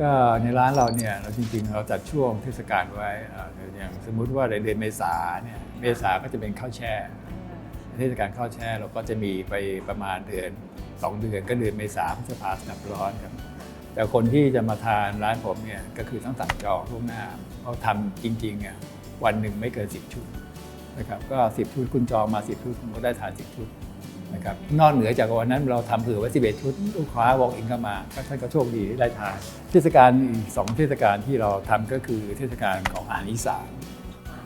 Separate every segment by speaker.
Speaker 1: ก็ในร้านเราเนี่ยเราจริงๆ เราจัดช่วงเทศกาลไว้อ่าอย่างสมมุติว่าในเดือนเมษาเนี่ยเมษาก็จะเป็นข้าวแช่ เทศกาลข้าวแช่เราก็จะมีไปประมาณเดือน 2 เดือนก็เดือนเมษาพฤษภาสนับร้อนครับ แต่คนที่จะมาทานร้านผมเนี่ยก็คือต้องสั่งจองล่วงหน้าเขาทำจริงๆอะวันหนึ่งไม่เกิน 10 ชุดนะครับก็ 10 ชุดคุณจองมา 10 ชุดคุณก็ได้ทาน 10 ชุดนะครับนอกเหนือจากวันนั้นเราทำเผื่อไว้11 ชุดลูกค้าวอล์กอินเข้ามาท่านก็โชคดีได้ทานเทศกาลอีกสองเทศกาลที่เราทำก็คือเทศกาลของอาหารอีสาน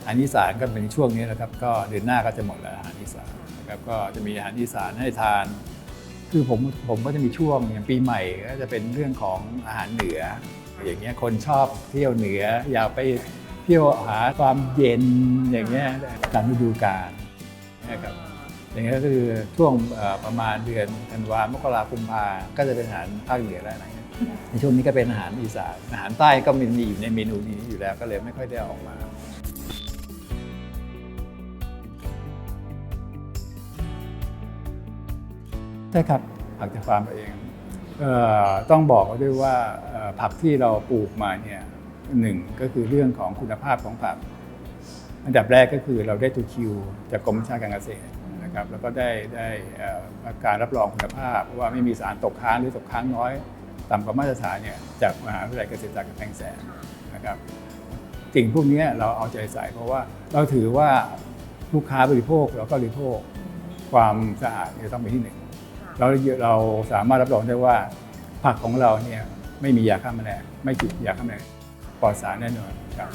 Speaker 1: อาหารอีสานก็เป็นช่วงนี้นะครับ ก็เดือนหน้าก็จะหมดแล้วอาหารอีสาน นะครับก็จะมีอาหารอีสานให้ทาน คือผมผมก็จะมีช่วงอย่างปีใหม่ก็จะเป็นเรื่องของอาหารเหนือ อย่างเงี้ยคนชอบเที่ยวเหนืออยากไปเที่ยวหาความเย็นอย่างเงี้ยตามฤดูกาลนะครับอย่างเงี้ยก็คือช่วงประมาณเดือนธันวามกราคมกุมภาก็จะเป็นอาหารภาคเหนือแล้วอะในช่วงนี้ก็เป็นอาหารอีสานอาหารใต้ก็มีอยู่ในเมนูนี้อยู่แล้วก็เลยไม่ค่อยได้ออกมา ใช่ครับผักจากฟาร์มเราเองเออต้องบอกด้วยว่าผักที่เราปลูกมาเนี่ยหนึ่งก็คือเรื่องของคุณภาพของผัก อันดับแรกก็คือเราได้ตัวคิวจากกรมวิชาการเกษตรนะครับแล้วก็ได้ได้การรับรองคุณภาพว่าไม่มีสารตกค้างหรือตกค้างน้อยต่ำกว่ามาตรฐานเนี่ยจากมหาวิทยาลัยเกษตรศาสตร์กำแพงแสนนะครับสิ่งพวกนี้เราเอาใจใส่เพราะว่าเราถือว่าลูกค้าบริโภคเราก็บริโภคความสะอาดเนี่ยต้องเป็นที่หนึ่ง เราเราสามารถรับรองได้ว่าผักของเราเนี่ยไม่มียาฆ่าแมลงไม่จุดยาฆ่าแมลงปลอดสารแน่นอนครับ